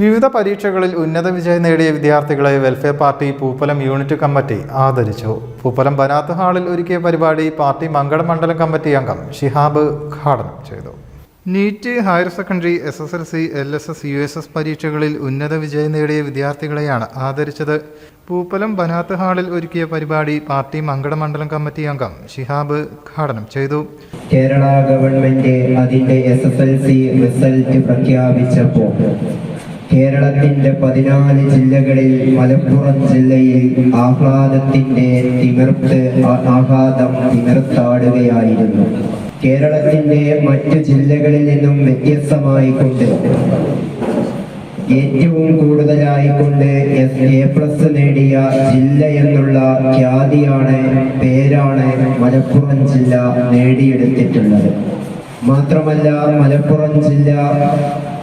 വിവിധ പരീക്ഷകളിൽ ഉന്നത വിജയം നേടിയ വിദ്യാർത്ഥികളെ Welfare Party Pooppalam unit committee ആദരിച്ചു. പൂപ്പലം ബനാത്ത് ഹാളിൽ ഒരുക്കിയ പരിപാടി പാർട്ടി മംഗളം മണ്ഡലം കമ്മിറ്റി അംഗം ഷിഹാബ് ഉദ്ഘാടനം ചെയ്തു. NEET higher secondary S S L C L S S U S S പരീക്ഷകളിൽ ഉന്നത വിജയം നേടിയ വിദ്യാർത്ഥികളെയാണ് ആദരിച്ചത്. പൂപ്പലം ബനാത്ത് ഹാളിൽ ഒരുക്കിയ പരിപാടി പാർട്ടി മംഗളം മണ്ഡലം കമ്മിറ്റി അംഗം ഷിഹാബ് ഉദ്ഘാടനം ചെയ്തു. കേരള ഗവൺമെന്റ് അതിന്റെ S S L C result പ്രഖ്യാപിച്ചപ്പോൾ കേരളത്തിന്റെ പതിനാല് ജില്ലകളിൽ മലപ്പുറം ജില്ലയിൽ ആഹ്ലാദത്തിന്റെ തിമിർത്ത് ആഹ്ലാദം തിമിർത്താടുകയായിരുന്നു. കേരളത്തിന്റെ മറ്റു ജില്ലകളിൽ നിന്നും വ്യത്യസ്തമായിക്കൊണ്ട് ഏറ്റവും കൂടുതലായിക്കൊണ്ട് എസ് എ പ്ലസ് നേടിയ ജില്ല എന്നുള്ള ഖ്യാതിയാണ് പേരാണ് മലപ്പുറം ജില്ല നേടിയെടുത്തിട്ടുള്ളത്. മാത്രമല്ല മലപ്പുറം ജില്ല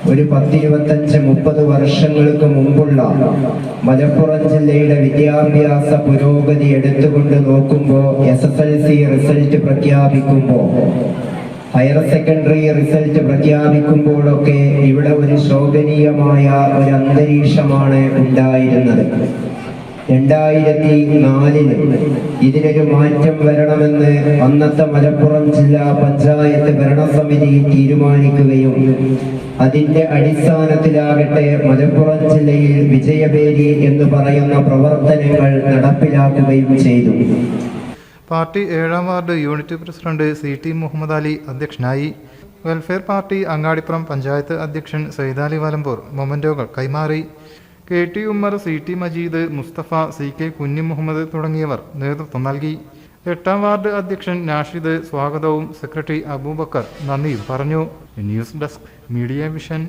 ഒരു പത്തിരുപത്തഞ്ച് മുപ്പത് വർഷങ്ങൾക്ക് മുമ്പുള്ള മലപ്പുറം ജില്ലയുടെ വിദ്യാഭ്യാസ പുരോഗതി എടുത്തുകൊണ്ട് നോക്കുമ്പോൾ S S L C result പ്രഖ്യാപിക്കുമ്പോൾ higher secondary result പ്രഖ്യാപിക്കുമ്പോഴൊക്കെ ഇവിടെ ഒരു ശോഭനീയമായ ഒരു അന്തരീക്ഷമാണ് ഉണ്ടായിരുന്നത്. രണ്ടായിരത്തി നാലിൽ ഇതിനൊരു മാറ്റം വരണമെന്ന് അന്നത്തെ മലപ്പുറം ജില്ലാ പഞ്ചായത്ത് ഭരണസമിതി തീരുമാനിക്കുകയും അതിന്റെ അടിസ്ഥാനത്തിലാകട്ടെ മലപ്പുറം ജില്ലയിൽ വിജയബേരി എന്ന് പറയുന്ന പ്രവർത്തനങ്ങൾ നടപ്പിലാക്കുകയും ചെയ്തു. പാർട്ടി ഏഴാം ward unit president C T Muhammad Ali അധ്യക്ഷനായി. വെൽഫെയർ പാർട്ടി അങ്ങാടിപ്പുറം പഞ്ചായത്ത് അധ്യക്ഷൻ സൈദാലി വലമ്പൂർ മൊമന്റോകൾ കൈമാറി. K T Ummer C T Majeed Musthafa C K Kunhi Muhammad തുടങ്ങിയവർ നേതൃത്വം നൽകി. എട്ടാം വാർഡ് അധ്യക്ഷൻ നാഷിദ് സ്വാഗതവും സെക്രട്ടറി അബൂബക്കർ നന്ദിയും പറഞ്ഞു. ന്യൂസ് ഡെസ്ക് മീഡിയ വിഷൻ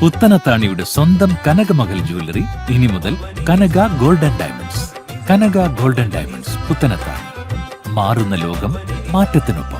പുത്തനത്താണിയുടെ സ്വന്തം കനകമകൽ ജ്വല്ലറി ഇനി മുതൽ Kanaka golden diamonds. Kanaka golden diamonds Puthanathani. മാറുന്ന ലോകം മാറ്റത്തിനൊപ്പം.